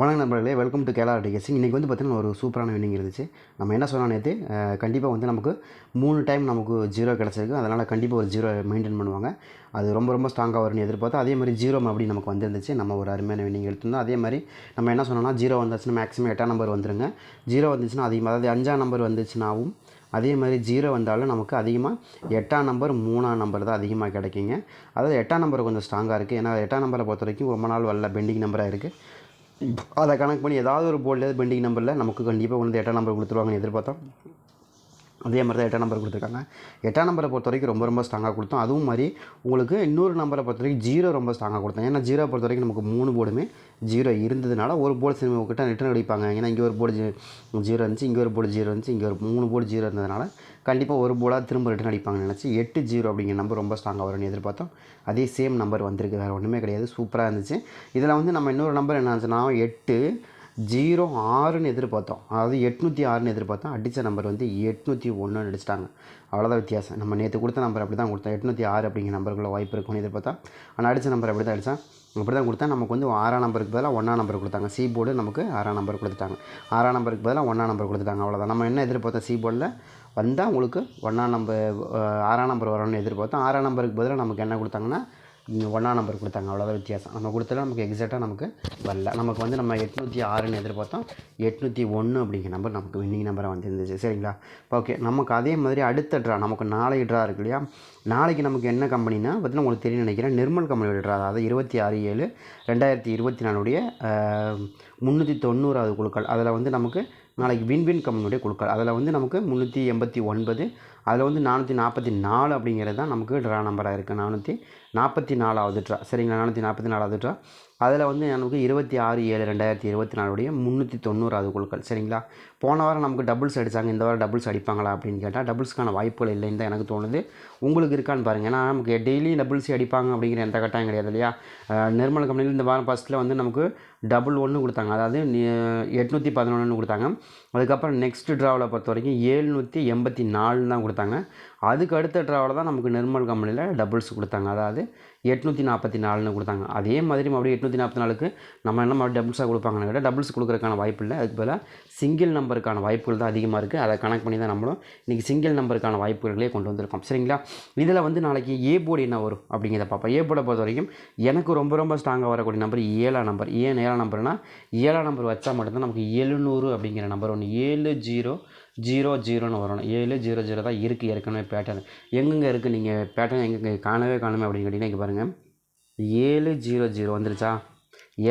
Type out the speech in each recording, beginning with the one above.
வணக்கம் நண்பர்களே welcome to கேலா டிகேசிங் இன்றைக்கி வந்து பார்த்திங்கன்னா ஒரு சூப்பரான வின்னிங் இருந்துச்சு. நம்ம என்ன சொன்னோம் நேற்று கண்டிப்பாக வந்து நமக்கு மூணு டைம் நமக்கு ஜீரோ கிடச்சிருக்கு. அதனால் கண்டிப்பாக ஒரு ஜீரோ மெயின்டைன் பண்ணுவாங்க. அது ரொம்ப ரொம்ப ஸ்ட்ராங்காக வரும்னு எதிர்பார்த்து அதே மாதிரி ஜீரோ அப்படி நமக்கு வந்துருந்துச்சு. நம்ம ஒரு அருமையான வின்னிங் எடுத்திருந்தோம் அதே மாதிரி நம்ம என்ன சொன்னோம்னா ஜீரோ வந்துச்சுன்னா மேக்ஸிமம் எட்டாம் நம்பர் வந்துருங்க. ஜீரோ வந்துச்சுன்னா அதிகமாக அதாவது அஞ்சாம் நம்பர் வந்துச்சுனாவும் அதே மாதிரி ஜீரோ வந்தாலும் நமக்கு அதிகமாக எட்டாம் நம்பர் மூணாம் நம்பர் தான் அதிகமாக கிடைக்குங்க. அதாவது எட்டாம் நம்பர் கொஞ்சம் ஸ்ட்ராங்காக இருக்குது ஏன்னா எட்டாம் நம்பரை பொறுத்த வரைக்கும் ரொம்ப நாள் வரல. பெண்டிங் நம்பராக இருக்குது அதை கணக்கு பண்ணி ஏதாவது ஒரு போர்டில் பெண்டிங் நம்பரில் நமக்கு கண்டிப்பாக வந்து எட்டாம் நம்பர் கொடுத்துருவாங்கன்னு எதிர்பார்த்தோம். அதே மாதிரி தான் எட்டாம் நம்பர் கொடுத்துருக்காங்க. எட்டாம் நம்பரை பொறுத்த வரைக்கும் ரொம்ப ரொம்ப ஸ்ட்ராங்காக கொடுத்தோம். அதுவும் மாதிரி உங்களுக்கு இன்னொரு நம்பரை பொறுத்த வரைக்கும் ஜீரோ ரொம்ப ஸ்ட்ராங்காக கொடுத்தோம். ஏன்னா ஜீரோ பொறுத்த வரைக்கும் நமக்கு மூணு போர்டுமே ஜீரோ இருந்ததுனால ஒரு போர்டு சினிமா கிட்ட ரிட்டர்ன் அடிப்பாங்க. ஏன்னா இங்கே ஒரு போர்டு ஜீரோ இருந்துச்சு இங்கே ஒரு போர்டு ஜீரோ இருந்துச்சு இங்கே ஒரு மூணு போர்டு ஜீரோ இருந்ததுனால கண்டிப்பாக ஒரு போர்டாக திரும்ப ரிட்டர்ன் அடிப்பாங்கன்னு நினச்சி எட்டு ஜீரோ அப்படிங்கிற நம்பர் ரொம்ப ஸ்ட்ராங்காக வரும்னு எதிர்பார்த்தோம். அதே சேம் நம்பர் வந்திருக்கு. வேறு ஒன்றுமே கிடையாது. சூப்பராக இருந்துச்சு. இதில் வந்து நம்ம இன்னொரு நம்பர் என்ன இருந்துச்சுன்னா எட்டு ஜீரோ ஆறுன்னு எதிர்பார்த்தோம். அதாவது எட்நூற்றி ஆறுன்னு எதிர்பார்த்தோம். அடித்த நம்பர் வந்து எட்நூற்றி ஒன்றுன்னு அடிச்சிட்டாங்க. அவ்வளோதான் வித்தியாசம். நம்ம நேற்று கொடுத்த நம்பர் அப்படி தான் கொடுத்தோம். எட்நூற்றி ஆறு அப்படிங்கிற நம்பருக்குள்ள வாய்ப்பு இருக்கும்னு எதிர்பார்த்தா ஆனால் அடித்த நம்பர் அப்படி தான் அடித்தான் அப்படி தான் கொடுத்தா நமக்கு வந்து ஆறாம் நம்பருக்கு பதிலாக ஒன்றாம் நம்பர் கொடுத்தாங்க. சி போர்டு நமக்கு ஆறாம் நம்பர் கொடுத்துட்டாங்க. ஆறாம் நம்பருக்கு பதிலாக ஒன்றாம் நம்பர் கொடுத்துட்டாங்க. அவ்வளோதான் நம்ம என்ன எதிர்பார்த்தோம்? சி போர்டில் வந்தால் உங்களுக்கு ஒன்றாம் நம்பர் ஆறாம் நம்பர் வரணும்னு எதிர்பார்த்தோம். ஆறாம் நம்பருக்கு பதிலாக நமக்கு என்ன கொடுத்தாங்கன்னா ஒன்றாம் நம்பர் கொடுத்தாங்க. அவ்வளோதான் வித்தியாசம். நம்ம கொடுத்தாலும் நமக்கு எக்ஸாக்டாக நமக்கு வரல. நமக்கு வந்து நம்ம எட்நூற்றி ஆறுன்னு எதிர்பார்த்தோம். எட்நூற்றி ஒன்று அப்படிங்கிற நம்பர் நமக்கு வின்னிங் நம்பராக வந்துருந்துச்சு சரிங்களா? ஓகே நமக்கு அதே மாதிரி அடுத்த ட்ரா நமக்கு நாளைக்கு ட்ரா இருக்கு இல்லையா? நாளைக்கு நமக்கு என்ன கம்பெனினா பார்த்தீங்கன்னா உங்களுக்கு தெரியும் நினைக்கிறேன். நிர்மல் கம்பெனியோட ட்ரா அதாவது இருபத்தி ஆறு ஏழு ரெண்டாயிரத்தி இருபத்தி நாலுடைய முந்நூற்றி தொண்ணூறாவது குழுக்கள். அதில் வந்து நமக்கு நாளைக்கு வின்வின் கம்பெனியுடைய குழுக்கள். அதில் வந்து நமக்கு முந்நூற்றி எண்பத்தி ஒன்பது அதில் வந்து நானூற்றி நாற்பத்தி நாலு அப்படிங்கிறது தான் நமக்கு ட்ரா நம்பராக இருக்குது நானூற்றி நாற்பத்தி நாலாவது ட்ரா சரிங்களா? நானூற்றி நாற்பத்தி நாலாவது ட்ரா அதில் வந்து நமக்கு இருபத்தி ஆறு ஏழு ரெண்டாயிரத்தி இருபத்தி நாலுடைய முந்நூற்றி தொண்ணூறாவது குழுக்கள். சரிங்களா? போன வாரம் நமக்கு டபுள்ஸ் அடித்தாங்க இந்த வாரம் டபுள்ஸ் அடிப்பாங்களா அப்படின்னு கேட்டால் டபுள்ஸ்க்கான வாய்ப்புகள் இல்லைன்னு தான் எனக்கு தோணுது. உங்களுக்கு இருக்கான்னு பாருங்கள் ஏன்னா நமக்கு டெய்லி டபுள்ஸ் அடிப்பாங்க அப்படிங்கிற எந்த கட்டாயம் கிடையாது இல்லையா? நிர்மல் கம்பெனியில் இந்த வாரம் ஃபஸ்ட்டில் வந்து நமக்கு டபுள் ஒன்று கொடுத்தாங்க. அதாவது எட்நூற்றி பதினொன்று கொடுத்தாங்க. அதுக்கப்புறம் நெக்ஸ்ட் ட்ராவில் பொறுத்த வரைக்கும் ஏழ்நூற்றி எண்பத்தி நாலு தான் கொடுத்தாங்க. கொடுத்தாங்க. அதுக்கு அடுத்த ட்ராவில் தான் நமக்கு நிர்மல் கம்பெனியில் டபுள்ஸ் கொடுத்தாங்க. அதாவது எட்நூற்றி நாற்பத்தி நாலுன்னு கொடுத்தாங்க. அதே மாதிரி மறுபடியும் எட்நூற்றி நாற்பத்தி நாலுக்கு நம்ம என்ன மறுபடியும் டபுள்ஸாக கொடுப்பாங்கன்னு கேட்டால் டபுள்ஸ் கொடுக்குறதுக்கான வாய்ப்பு இல்லை. அதுக்கு பதிலாக சிங்கிள் நம்பருக்கான வாய்ப்புகள் தான் அதிகமாக இருக்குது அதை கனெக்ட் பண்ணி தான் நம்மளும் இன்றைக்கி சிங்கிள் நம்பருக்கான வாய்ப்புகளே கொண்டு வந்திருக்கோம். சரிங்களா? இதில் வந்து நாளைக்கு ஏ போர்டு என்ன வரும் அப்படிங்கிறத பார்ப்போம். ஏ போர்டை பொறுத்த வரைக்கும் எனக்கு ரொம்ப ரொம்ப ஸ்ட்ராங்காக வரக்கூடிய நம்பர் ஏழாம் நம்பர் ஏன் ஏழாம் நம்பர்னால் ஏழாம் நம்பர் வச்சால் மட்டும்தான் நமக்கு எழுநூறு அப்படிங்கிற நம்பர் ஒன்று ஏழு ஜீரோ ஜீரோ ஜீரோன்னு வரணும். ஏழு ஜீரோ ஜீரோ தான் இருக்குது ஏற்கனவே பேட்டர்ன் எங்கெங்கே இருக்குது நீங்கள் பேட்டர்ன் எங்கெங்கே காணவே காணுமே அப்படின்னு கேட்டிங்கன்னா இங்கே பாருங்கள் ஏழு ஜீரோ ஜீரோ வந்துருச்சா?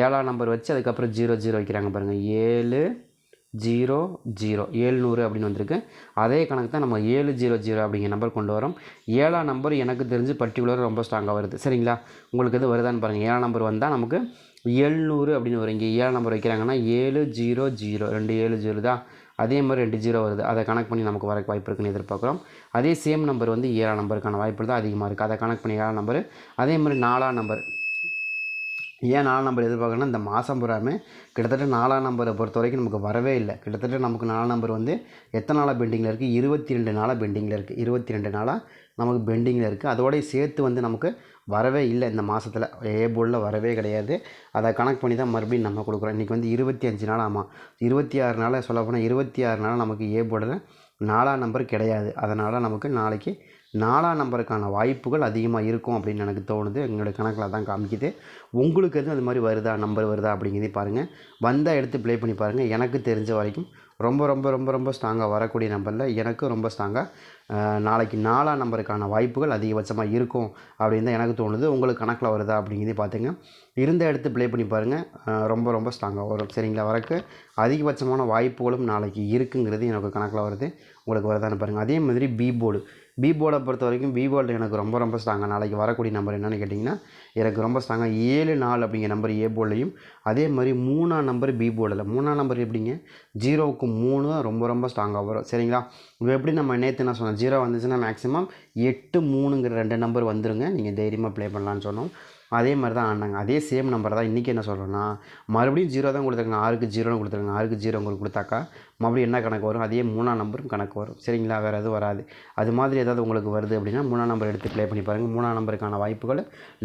ஏழாம் நம்பர் வச்சு அதுக்கப்புறம் ஜீரோ ஜீரோ வைக்கிறாங்க பாருங்கள் ஏழு ஜீரோ ஜீரோ. ஏழ்நூறு அப்படின்னு வந்திருக்கு. அதே கணக்கு தான் நம்ம ஏழு ஜீரோ ஜீரோ அப்படிங்கிற நம்பர் கொண்டு வரோம். ஏழாம் நம்பர் எனக்கு தெரிஞ்சு பர்டிகுலராக ரொம்ப ஸ்ட்ராங்காக வருது. சரிங்களா? உங்களுக்கு எது வருதான்னு பாருங்கள் ஏழாம் நம்பர் வந்தால் நமக்கு எழுநூறு அப்படின்னு வரும். இங்கே ஏழாம் நம்பர் வைக்கிறாங்கன்னா ஏழு ஜீரோ ஜீரோ. ரெண்டு ஏழு ஜீரோ தான் அதே மாதிரி ரெண்டு ஜீரோ வருது. அதை கனெக்ட் பண்ணி நமக்கு வர வாய்ப்பு இருக்குன்னு எதிர்பார்க்குறோம். அதே சேம் நம்பர் வந்து ஏழாம் நம்பருக்கான வாய்ப்பு தான் அதிகமாக இருக்குது அதை கனெக்ட் பண்ணி ஏழாம் நம்பர் அதே மாதிரி நாலாம் நம்பர் ஏன் நாலாம் நம்பர் எதிர்பார்க்கணும்னா இந்த மாதம் பூராமே கிட்டத்தட்ட நாலாம் நம்பரை பொறுத்த வரைக்கும் நமக்கு வரவே இல்லை. கிட்டத்தட்ட நமக்கு நாலாம் நம்பர் வந்து எத்தனை நாளாக பெண்டிங்கில் இருக்குது இருபத்தி ரெண்டு நாளாக பெண்டிங்கில் இருக்குது இருபத்தி ரெண்டு நாளாக நமக்கு பெண்டிங்கில் இருக்குது அதோடய சேர்த்து வந்து நமக்கு வரவே இல்லை இந்த மாதத்தில் ஏ போர்டில் வரவே கிடையாது. அதை கணக்கு பண்ணி தான் மறுபடியும் நம்ம கொடுக்குறோம். இன்றைக்கி வந்து இருபத்தி அஞ்சு நாள் ஆமாம் இருபத்தி ஆறு நாள் சொல்ல போனால் இருபத்தி ஆறு நாள் நமக்கு ஏ போர்டில் நாலாம் நம்பர் கிடையாது. அதனால் நமக்கு நாளைக்கு நாலாம் நம்பருக்கான வாய்ப்புகள் அதிகமாக இருக்கும் அப்படின்னு எனக்கு தோணுது. எங்களுடைய கணக்கில் தான் காமிக்குது. உங்களுக்கு எதுவும் அது மாதிரி வருதா? நம்பர் வருதா? அப்படிங்கிறதே பாருங்கள் வந்தால் எடுத்து ப்ளே பண்ணி பாருங்கள் எனக்கு தெரிஞ்ச வரைக்கும் ரொம்ப ரொம்ப ரொம்ப ரொம்ப ஸ்ட்ராங்காக வரக்கூடிய நம்பரில் எனக்கும் ரொம்ப ஸ்ட்ராங்காக நாளைக்கு நாலாம் நம்பருக்கான வாய்ப்புகள் அதிகபட்சமாக இருக்கும் அப்படின்னு தான் எனக்கு தோணுது. உங்களுக்கு கணக்கில் வருதா அப்படிங்கிறதே பார்த்துங்க இருந்த எடுத்து ப்ளே பண்ணி பாருங்கள் ரொம்ப ரொம்ப ஸ்ட்ராங்காக வரும். சரிங்களா? வரக்கு அதிகபட்சமான வாய்ப்புகளும் நாளைக்கு இருக்குங்கிறது எனக்கு கணக்கில் வருது. உங்களுக்கு வருதான்னு பாருங்கள் அதே மாதிரி பி போர்டு பி பொறுத்த வரைக்கும் பி எனக்கு ரொம்ப ரொம்ப ஸ்ட்ராங்காக நாளைக்கு வரக்கூடிய நம்பர் என்னென்னு கேட்டிங்கன்னா எனக்கு ரொம்ப ஸ்ட்ராங்காக ஏழு நாலு அப்படிங்கிற நம்பர் ஏ போர்ட்லையும் அதே மாதிரி மூணாம் நம்பர் பி போர்டில் மூணாம் நம்பர் எப்படிங்க? ஜீரோவுக்கு மூணு தான் ரொம்ப ரொம்ப ஸ்ட்ராங்காக வரும். சரிங்களா? இப்போ எப்படி நம்ம நேற்று என்ன சொன்னோம் ஜீரோ வந்துச்சுன்னா மேக்ஸிமம் எட்டு மூணுங்கிற ரெண்டு நம்பர் வந்துருங்க. நீங்கள் தைரியமாக ப்ளே பண்ணலான்னு சொன்னோம். அதே மாதிரி தான் ஆனாங்க. அதே சேம் நம்பர் தான் இன்றைக்கி என்ன சொல்கிறோன்னா மறுபடியும் ஜீரோ தான் கொடுத்துருங்க ஆறுக்கு ஜீரோன்னு கொடுத்துருக்காங்க. ஆறுக்கு ஜீரோ உங்களுக்கு கொடுத்தாக்கா மறுபடியும் என்ன கணக்கு வரும்? அதே மூணாம் நம்பரும் கணக்கு வரும். சரிங்களா? வேறு எதுவும் வராது. அது மாதிரி ஏதாவது உங்களுக்கு வருது அப்படின்னா மூணாம் நம்பர் எடுத்து ப்ளே பண்ணி பாருங்கள் மூணாம் நம்பருக்கான வாய்ப்புகள்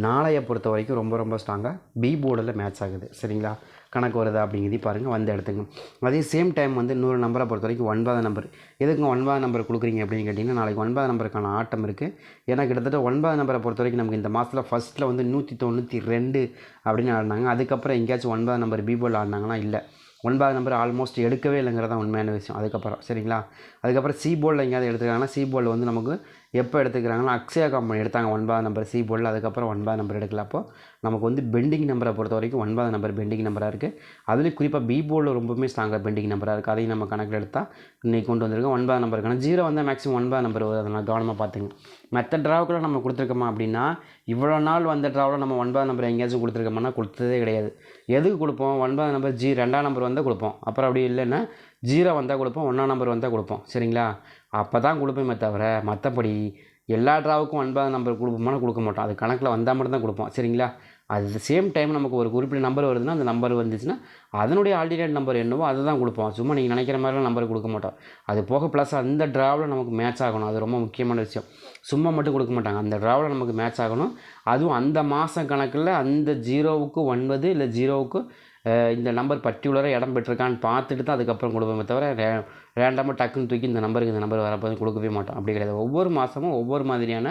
நாளையை பொறுத்த வரைக்கும் ரொம்ப ரொம்ப ஸ்ட்ராங்காக பி போர்டில் மேட்ச் ஆகுது. சரிங்களா? கணக்கு வருதா அப்படிங்கிறதையும் பாருங்கள் வந்து எடுத்துங்க அதே சேம் டைம் வந்து இன்னொரு நம்பரை பொறுத்த வரைக்கும் ஒன்பதாம் நம்பர் எதுக்கு ஒன்பதாம் நம்பர் கொடுக்குறீங்க அப்படின்னு கேட்டிங்கன்னா நாளைக்கு ஒன்பதாம் நம்பருக்கான ஆட்டம் இருக்குது ஏன்னா கிட்டத்தட்ட ஒன்பதாம் நம்பரை பொறுத்த வரைக்கும் நமக்கு இந்த மாதத்தில் ஃபஸ்ட்டில் வந்து நூற்றி தொண்ணூற்றி ரெண்டு அப்படின்னு ஆடினாங்க. அதுக்கப்புறம் எங்கேயாச்சும் ஒன்பதாம் நம்பர் பீபோல் ஆடினாங்கன்னா இல்லை. ஒன்பதாம் நம்பர் ஆல்மோஸ்ட் எடுக்கவே இல்லைங்கிறது தான் உண்மையான விஷயம். அதுக்கப்புறம் சரிங்களா? அதுக்கப்புறம் சி போர்டில் எங்கேயாவது எடுத்துருக்காங்கன்னா சி போர்டில் வந்து நமக்கு எப்போ எடுத்துக்கிறாங்கன்னா அக்ஷயா கம்பெனி எடுத்தாங்க ஒன்பது நம்பர் சி போர்டில் அதுக்கப்புறம் ஒன்பது நம்பர் எடுக்கல. அப்போ நமக்கு வந்து பெண்டிங் நம்பரை பொறுத்த வரைக்கும் ஒன்பதாம் நம்பர் பெண்டிங் நம்பராக இருக்குது அதுலேயும் குறிப்பாக பி போர்டில் ரொம்பவுமே ஸ்ட்ராங்காக பெண்டிங் நம்பராக இருக்குது அதையும் நம்ம கணக்கில் எடுத்தால் இன்றைக்கி கொண்டு வந்திருக்கோம் ஒன்பதாம் நம்பருக்கான ஜீரோ வந்தால் மேக்ஸிமம் ஒன்பதாம் நம்பர் அதை அதனால் கவனமாக பார்த்துங்க மற்ற ட்ராவுக்குள்ள நம்ம கொடுத்துருக்கோமா அப்படின்னா இவ்வளோ நாள் வந்த ட்ராவில் நம்ம ஒன்பதாம் நம்பர் எங்கேயாச்சும் கொடுத்துருக்கோம்னா கொடுத்ததே கிடையாது. எதுக்கு கொடுப்போம்? ஒன்பதாம் நம்பர் ஜி ரெண்டாம் நம்பர் வந்தால் கொடுப்போம். அப்புறம் அப்படி இல்லைன்னா ஜீரோ வந்தால் கொடுப்போம் ஒன்றாம் நம்பர் வந்தால் கொடுப்போம். சரிங்களா? அப்போ தான் கொடுப்போமே தவிர மற்றபடி எல்லா ட்ராவுக்கும் ஒன்பது நம்பர் கொடுப்போம்னா கொடுக்க மாட்டோம். அது கணக்கில் வந்தால் மட்டும் தான் கொடுப்போம். சரிங்களா? அது சேம் டைம் நமக்கு ஒரு குறிப்பிட்ட நம்பர் வருதுன்னா அந்த நம்பர் வந்துச்சுன்னா அதனுடைய ஆல்டர்னேட் நம்பர் என்னவோ அதை தான் கொடுப்போம். சும்மா நீங்கள் நினைக்கிற மாதிரிலாம் நம்பர் கொடுக்க மாட்டோம். அது போக ப்ளஸ் அந்த ட்ராவில் நமக்கு மேட்ச் ஆகணும். அது ரொம்ப முக்கியமான விஷயம். சும்மா மட்டும் கொடுக்க மாட்டாங்க. அந்த ட்ராவில் நமக்கு மேட்ச் ஆகணும். அதுவும் அந்த மாதம் கணக்கில் அந்த ஜீரோவுக்கு ஒன்பது இல்லை ஜீரோவுக்கு இந்த நம்பர் பர்டிகுலராக இடம் பெற்றிருக்கான்னு பார்த்துட்டு தான் அதுக்கப்புறம் கொடுப்போமே தவிர ரே ரேண்டமாக டக்குன்னு தூக்கி இந்த நம்பருக்கு இந்த நம்பர் வரப்போது கொடுக்கவே மாட்டோம். அப்படி கிடையாது. ஒவ்வொரு மாதமும் ஒவ்வொரு மாதிரியான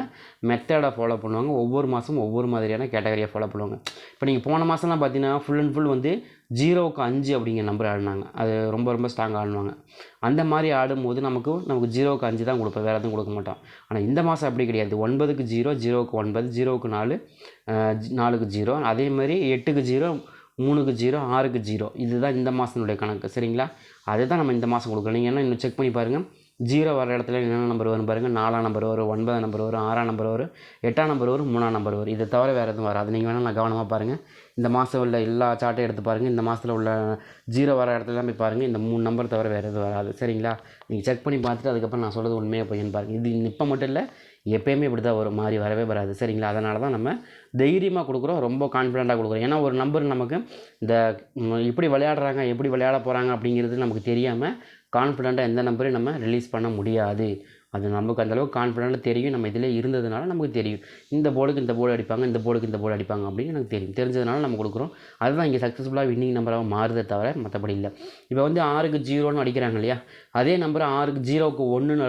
மெத்தடை ஃபாலோ பண்ணுவாங்க. ஒவ்வொரு மாதமும் ஒவ்வொரு மாதிரியான கேட்டகரியை ஃபாலோ பண்ணுவாங்க. இப்போ நீங்கள் போன மாதம்லாம் பார்த்தீங்கன்னா ஃபுல் அண்ட் ஃபுல் வந்து ஜீரோவுக்கு அஞ்சு அப்படிங்கிற நம்பர் ஆடினாங்க. அது ரொம்ப ரொம்ப ஸ்ட்ராங்காக ஆடுவாங்க. அந்த மாதிரி ஆடும்போது நமக்கு நமக்கு ஜீரோவுக்கு அஞ்சு தான் கொடுப்போம். வேறு எதுவும் கொடுக்க மாட்டோம். ஆனால் இந்த மாதம் அப்படி கிடையாது. ஒன்பதுக்கு ஜீரோ ஜீரோவுக்கு ஒன்பது ஜீரோவுக்கு நாலு நாலுக்கு ஜீரோ. அதே மாதிரி எட்டுக்கு ஜீரோ மூணுக்கு ஜீரோ ஆறுக்கு ஜீரோ. இதுதான் இந்த மாதத்தினுடைய கணக்கு. சரிங்களா? அதுதான் நம்ம இந்த மாதம் கொடுக்குறோம் நீங்கள் என்ன இன்னும் செக் பண்ணி பாருங்கள் ஜீரோ வர இடத்துல என்னென்ன நம்பர் வரும் பாருங்கள் நாலாம் நம்பர் வரும் ஒன்பதாம் நம்பர் வரும் ஆறாம் நம்பர் வரும் எட்டாம் நம்பர் வரும் மூணாம் நம்பர் வரும். இதை தவிர வேறு எதுவும் வராது. நீங்கள் வேணால் நான் கவனமாக பாருங்கள் இந்த மாதம் உள்ள எல்லா சார்ட்டையும் எடுத்து பாருங்கள் இந்த மாதத்தில் உள்ள ஜீரோ வர இடத்துல போய் பாருங்கள் இந்த மூணு நம்பர் தவிர வேறு எதுவும் வராது. சரிங்களா? நீங்கள் செக் பண்ணி பார்த்துட்டு அதுக்கப்புறம் நான் சொல்கிறது உண்மையாக போயின்னு பாருங்கள் இது இப்போ மட்டும் இல்லை எப்போயுமே இப்படி தான் வரும் மாதிரி வரவே வராது. சரிங்களா? அதனால தான் நம்ம தைரியமாக கொடுக்குறோம் ரொம்ப கான்ஃபிடெண்ட்டாக கொடுக்குறோம். ஏன்னா ஒரு நம்பர் நமக்கு இந்த இப்படி விளையாடுறாங்க எப்படி விளையாட போகிறாங்க அப்படிங்கிறது நமக்கு தெரியாமல் கான்ஃபிடெண்ட்டாக எந்த நம்பரையும் நம்ம ரிலீஸ் பண்ண முடியாது. அது நமக்கு அந்தளவுக்கு கான்ஃபிடெண்ட்டாக தெரியும். நம்ம இதில் இருந்ததுனால நமக்கு தெரியும். இந்த போர்டுக்கு இந்த போர்டு அடிப்பாங்க இந்த போர்டுக்கு இந்த போர்டு அடிப்பாங்க அப்படின்னு எனக்கு தெரியும். தெரிஞ்சதுனால நம்ம கொடுக்குறோம். அதுதான் இங்கே சக்ஸஸ்ஃபுல்லாக வின்னிங் நம்பராக மாறுதே தவிர மற்றபடி இல்லை. இப்போ வந்து ஆறுக்கு ஜீரோன்னு அடிக்கிறாங்க இல்லையா? அதே நம்பர் ஆறுக்கு ஜீரோவுக்கு ஒன்றுன்னு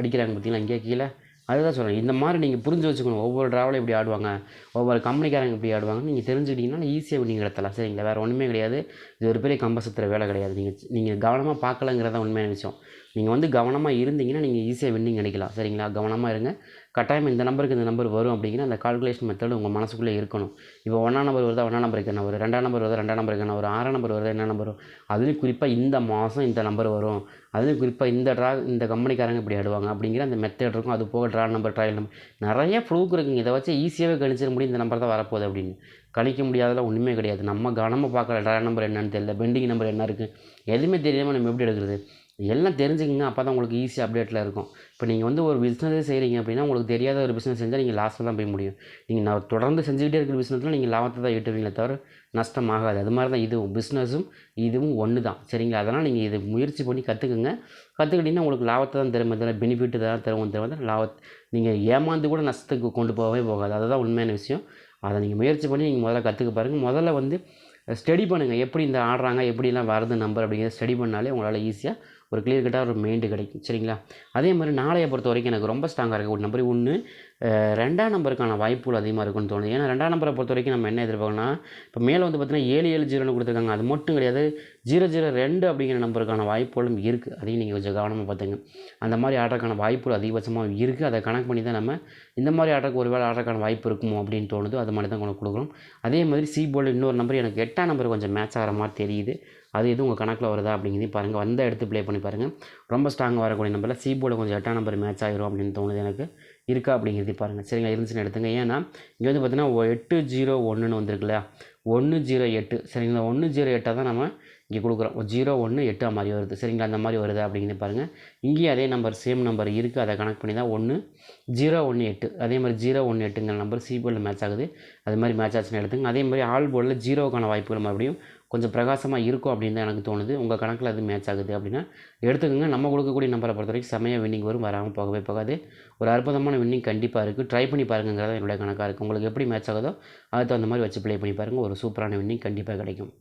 அடிக்கிறாங்க பார்த்தீங்களா இங்கே கீழே. அதுதான் சொல்கிறேன் இந்த மாதிரி நீங்கள் புரிஞ்சு வச்சுக்கணும். ஒவ்வொரு ட்ராவலும் எப்படி ஆடுவாங்க. ஒவ்வொரு கம்பெனிக்காரங்க எப்படி ஆடுவாங்க நீங்கள் தெரிஞ்சுக்கிட்டிங்கன்னா ஈஸியாக நீங்கள் எடுத்தலாம் சரிங்களா? வேறு ஒன்றுமே கிடையாது. இது ஒரு பெரிய கம்பசத்துற வேலை கிடையாது. நீங்கள் நீங்கள் கவனமாக பார்க்கலங்கிறதான் உண்மையான விஷயம். நீங்கள் வந்து கவனமாக இருந்தீங்கன்னா நீங்கள் ஈஸியாக வின்னிங் அடிக்கலாம். சரிங்களா? கவனமாக இருங்க. கட்டாயம் இந்த நம்பருக்கு இந்த நம்பர் வரும் அப்படிங்கிற அந்த கால்குலேஷன் மெத்தட் உங்கள் மனசுக்குள்ளே இருக்கணும். இப்போ ஒன்றாம் நம்பர் வருதா ஒன்றாம் நம்பருக்கு என்ன வரும்? ரெண்டாம் நம்பர் வருதா ரெண்டாம் நம்பருக்கு என்ன வரும்? ஆறாம் நம்பர் வருதா என்ன நம்பர் வரும்? அதுலேயும் குறிப்பாக இந்த மாதம் இந்த நம்பர் வரும். அதுலேயும் குறிப்பாக இந்த ட்ரா இந்த கம்பெனிக்காரங்க இப்படி ஆடுவாங்க அப்படிங்கிற அந்த மெத்தட் இருக்கும். அது போக ட்ரா நம்பர் ட்ரையல் நம்பர் நிறைய ப்ரூஃப் இருக்குங்க. இதை வச்சு ஈஸியாகவே கணிச்சிட முடியும். இந்த நம்பர் தான் வரப்போகுது அப்படின்னு. கணிக்க முடியாதெல்லாம் ஒன்றுமே கிடையாது. நம்ம கவனமாக பார்க்கல ட்ரா நம்பர் என்னன்னு தெரியல. பெண்டிங் நம்பர் என்ன இருக்குது எதுவுமே தெரியாமல் நம்ம எப்படி எடுக்கிறது? எல்லாம் தெரிஞ்சுக்கங்க. அப்போ தான் உங்களுக்கு ஈஸி அப்டேட்டில் இருக்கும். இப்போ நீங்கள் வந்து ஒரு பிஸ்னஸே செய்கிறீங்க அப்படின்னா உங்களுக்கு தெரியாத ஒரு பிஸ்னஸ் செஞ்சால் நீங்கள் லாஸ்ட்டில் தான் போய் முடியும். நீங்கள் நான் தொடர்ந்து செஞ்சுக்கிட்டே இருக்கிற பிஸ்னஸில் நீங்கள் லாபத்தை தான் ஈட்டுவீங்களே தவிர நஷ்டம் ஆகாது அது மாதிரி தான் இதுவும். பிஸ்னஸும் இதுவும் ஒன்று தான். சரிங்களா? அதனால் நீங்கள் இது முயற்சி பண்ணி கற்றுக்குங்க கற்றுக்கிட்டிங்கன்னா உங்களுக்கு லாபத்தை தான் தரும். இதில் பெனிஃபிட் தான் தரும். தவிர லாபத் நீங்கள் ஏமாந்து கூட நஷ்டத்துக்கு கொண்டு போகவே போகாது. அதுதான் உண்மையான விஷயம். அதை நீங்கள் முயற்சி பண்ணி நீங்கள் முதல்ல கற்றுக்க பாருங்கள் முதல்ல வந்து ஸ்டடி பண்ணுங்கள் எப்படி இந்த ஆடுறாங்க எப்படிலாம் வருது நம்பர் அப்படிங்கிறத ஸ்டடி பண்ணாலே உங்களால் ஈஸியாக ஒரு கிளியர் கட்டாக ஒரு மெயின்டு கிடைக்கும். சரிங்களா? அதே மாதிரி நாளையை பொறுத்த வரைக்கும் எனக்கு ரொம்ப ஸ்ட்ராங்காக இருக்குது ஒரு நம்பர் ஒன்று ரெண்டாம் நம்பருக்கான வாய்ப்புகள் அதிகமாக இருக்குன்னு தோணுது. ஏன்னா ரெண்டாம் நம்பரை பொறுத்த வரைக்கும் நம்ம என்ன எதிர்பார்க்கணும்னா இப்போ மேலே வந்து பார்த்திங்கன்னா ஏழு ஏழு ஜீரோன்னு கொடுத்துருக்காங்க. அது மட்டும் கிடையாது. ஜீரோ ஜீரோ ரெண்டு அப்படிங்கிற நம்பருக்கான வாய்ப்புகளும் இருக்குது அதையும் நீங்கள் கொஞ்சம் கவனமாக பார்த்துங்க அந்த மாதிரி ஆடுறதுக்கான வாய்ப்புகள் அதிகபட்சமாக இருக்குது அதை கணக்கு பண்ணி தான் நம்ம இந்த மாதிரி ஆடுறதுக்கு ஒரு வேளை ஆடுறதுக்கான வாய்ப்பு இருக்குமோ அப்படின்னு தோணுது. அது மாதிரி தான் உங்களுக்கு கொடுக்குறோம். அதே மாதிரி சி போர்டில் இன்னொரு நம்பர் எனக்கு எட்டாம் நம்பர் கொஞ்சம் மேட்ச் ஆகிற மாதிரி தெரியுது. அது எதுவும் உங்கள் கணக்கில் வருதா அப்படிங்கிறதையும் பாருங்கள் வந்த எடுத்து ப்ளே பண்ணி பாருங்கள் ரொம்ப ஸ்ட்ராங்காக வரக்கூடிய நம்பரில் சி போர்டு கொஞ்சம் எட்டாம் நம்பர் மேட்ச் ஆகிரும் அப்படின்னு தோணுது எனக்கு. இருக்கா அப்படிங்கிறதையும் பாருங்கள் சரிங்களா? இருந்துச்சுன்னு எடுத்துங்க. ஏன்னா இங்கே வந்து பார்த்தீங்கன்னா எட்டு ஜீரோ ஒன்றுன்னு வந்திருக்குல்ல ஒன்று ஜீரோ எட்டு. சரிங்களா? ஒன்று ஜீரோ எட்டாக தான் நம்ம இங்கே கொடுக்குறோம். ஜீரோ ஒன்று எட்டு மாதிரி வருது. சரிங்களா? அந்த மாதிரி வருது அப்படிங்கிறது பாருங்கள் இங்கேயும் அதே நம்பர் சேம் நம்பர் இருக்குது அதை கனெக்ட் பண்ணி தான் ஒன்று ஜீரோ ஒன்று எட்டு. அதே மாதிரி ஜீரோ ஒன்று எட்டுங்கிற நம்பர் சி போர்டில் மேட்ச் ஆகுது. அது மாதிரி மேட்ச் ஆச்சுன்னு எடுத்துங்க அதே மாதிரி ஆல் போர்டில் ஜீரோக்கான வாய்ப்புகள் மறுபடியும் கொஞ்சம் பிரகாசமாக இருக்கும் அப்படின்னு தான் எனக்கு தோணுது. உங்கள் கணக்கில் அது மேட்ச் ஆகுது அப்படின்னா எடுத்துக்கோங்க. நம்ம கொடுக்கக்கூடிய நம்பரை பொறுத்த வரைக்கும் செமையாக வின்னிங் வரும். வராமல் போகவே போகாது. ஒரு அற்புதமான வின்னிங் கண்டிப்பாக இருக்குது ட்ரை பண்ணி பாருங்கிறத என்னுடைய கணக்காக இருக்குது உங்களுக்கு எப்படி மேட்ச் ஆகுதோ அதுக்கு தகுந்த மாதிரி வச்சு ப்ளே பண்ணி பாருங்கள் ஒரு சூப்பரான வின்னிங் கண்டிப்பாக கிடைக்கும்.